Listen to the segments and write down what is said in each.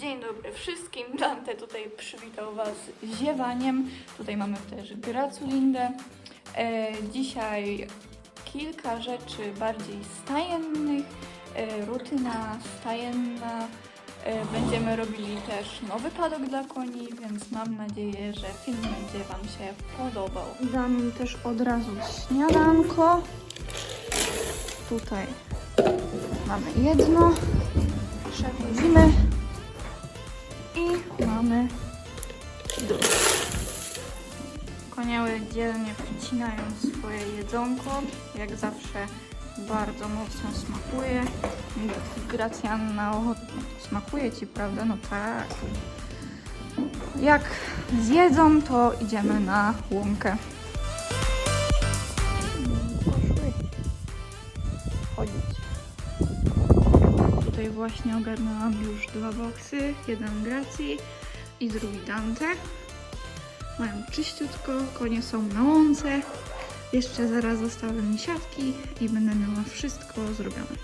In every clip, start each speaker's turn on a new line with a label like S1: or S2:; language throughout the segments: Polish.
S1: Dzień dobry wszystkim. Dante tutaj przywitał Was ziewaniem. Tutaj mamy też Graculindę. E, dzisiaj kilka rzeczy bardziej stajennych. E, rutyna stajenna. E, będziemy robili też nowy padok dla koni, więc mam nadzieję, że film będzie Wam się podobał. Dam też od razu śniadanko. Tutaj mamy jedno. Przechodzimy. I mamy drugie. Koniały dzielnie wcinają swoje jedzonko. Jak zawsze bardzo mocno smakuje. Gracjanna ochotnie. Smakuje Ci, prawda? No tak. Jak zjedzą, to idziemy na łąkę. Właśnie ogarnęłam już dwa boksy. Jeden Gracji i drugi Dante. Mają czyściutko, konie są na łące. Jeszcze zaraz zostawię mi siatki i będę miała wszystko zrobione.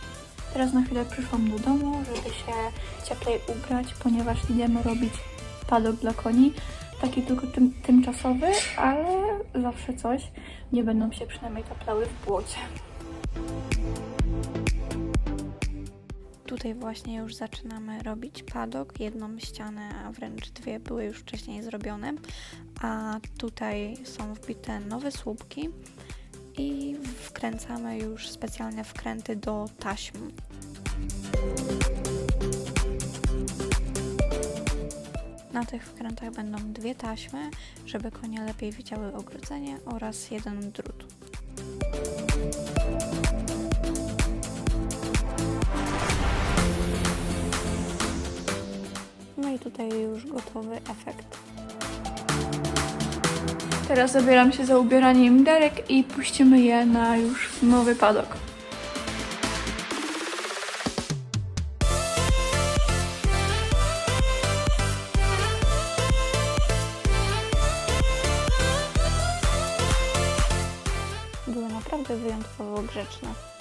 S1: Teraz na chwilę przyszłam do domu, żeby się cieplej ubrać, ponieważ idziemy robić padok dla koni. Taki tylko tym, tymczasowy, ale zawsze coś. Nie będą się przynajmniej taplały w błocie.
S2: Tutaj właśnie już zaczynamy robić padok. Jedną ścianę, a wręcz dwie były już wcześniej zrobione. A tutaj są wbite nowe słupki i wkręcamy już specjalne wkręty do taśm. Na tych wkrętach będą dwie taśmy, żeby konie lepiej widziały ogrodzenie oraz jeden drut. Tutaj już gotowy efekt.
S1: Teraz zabieram się za ubieranie im derek i puścimy je na już nowy padok.
S2: Były naprawdę wyjątkowo grzeczne.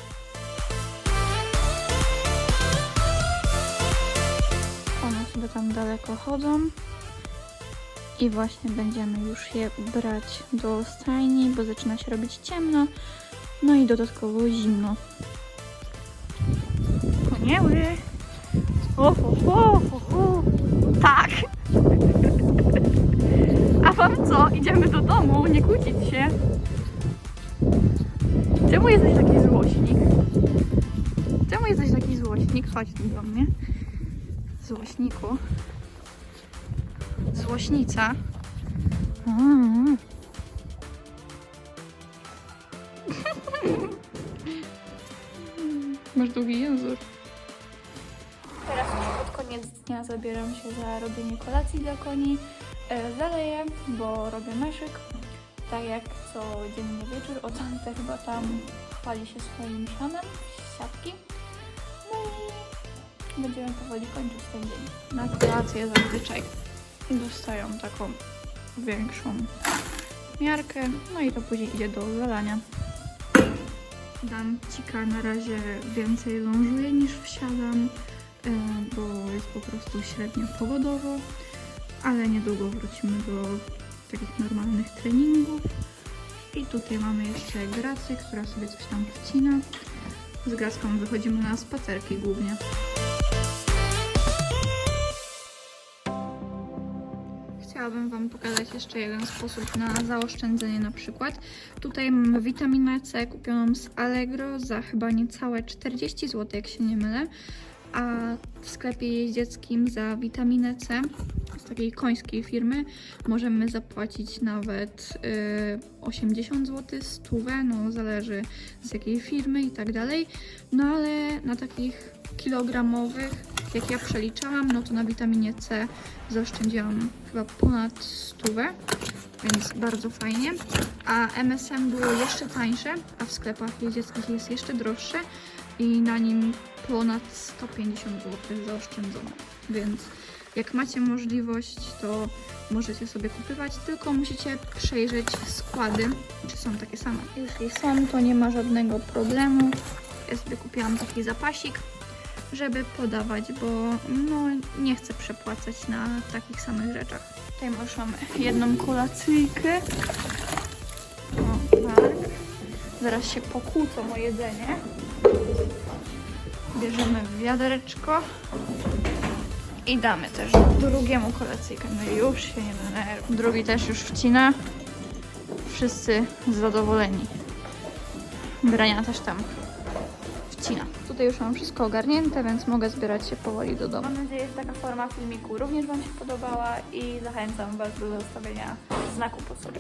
S1: Daleko chodzą. I właśnie będziemy już je brać do stajni, bo zaczyna się robić ciemno. No i dodatkowo zimno. Konieły! O, ho, ho. Tak! A wam co? Idziemy do domu, nie kłócić się. Czemu jesteś taki złośnik? Czemu jesteś taki złośnik? Chodź tu do mnie. Złośniku. Złośnica. Mm. Masz długi język. Teraz już pod koniec dnia zabieram się za robienie kolacji dla koni. E, zaleję, bo robię meszyk. Tak jak codziennie wieczór. O Dante chyba tam chwali się swoim sianem z siatki. No i będziemy powoli kończyć ten dzień. Na kolację zazwyczaj dostają taką większą miarkę, no i to później idzie do zalania. Dancika na razie więcej lążuje niż wsiadam, e, bo jest po prostu średnio pogodowo, ale niedługo wrócimy do takich normalnych treningów. I tutaj mamy jeszcze Grację, która sobie coś tam wcina. Z Gracką wychodzimy na spacerki głównie. Chciałabym Wam pokazać jeszcze jeden sposób na zaoszczędzenie na przykład. Tutaj mamy witaminę C kupioną z Allegro za chyba niecałe 40 zł, jak się nie mylę. A w sklepie jeździeckim za witaminę C z takiej końskiej firmy możemy zapłacić nawet y, 80 zł, 100, no zależy z jakiej firmy i tak dalej. No ale na takich kilogramowych, jak ja przeliczałam, no to na witaminie C zaoszczędziłam chyba ponad 100, więc bardzo fajnie. A MSM było jeszcze tańsze, a w sklepach jeździeckich jest jeszcze droższe i na nim ponad 150 zł zaoszczędzono. Więc jak macie możliwość, to możecie sobie kupywać, tylko musicie przejrzeć składy, czy są takie same. Jeśli są, to nie ma żadnego problemu. Ja sobie kupiłam taki zapasik, żeby podawać, bo no, nie chcę przepłacać na takich samych rzeczach. Tutaj już mamy jedną kolacyjkę. O, tak. Zaraz się pokłócą o jedzenie. Bierzemy wiadereczko i damy też drugiemu kolacyjkę. No już się nie denerwuj. Drugi też już wcina. Wszyscy zadowoleni. Brania też tam wcina. Tutaj już mam wszystko ogarnięte, więc mogę zbierać się powoli do domu. Mam nadzieję, że taka forma filmiku również Wam się podobała i zachęcam Was do zostawienia znaku pod sobie.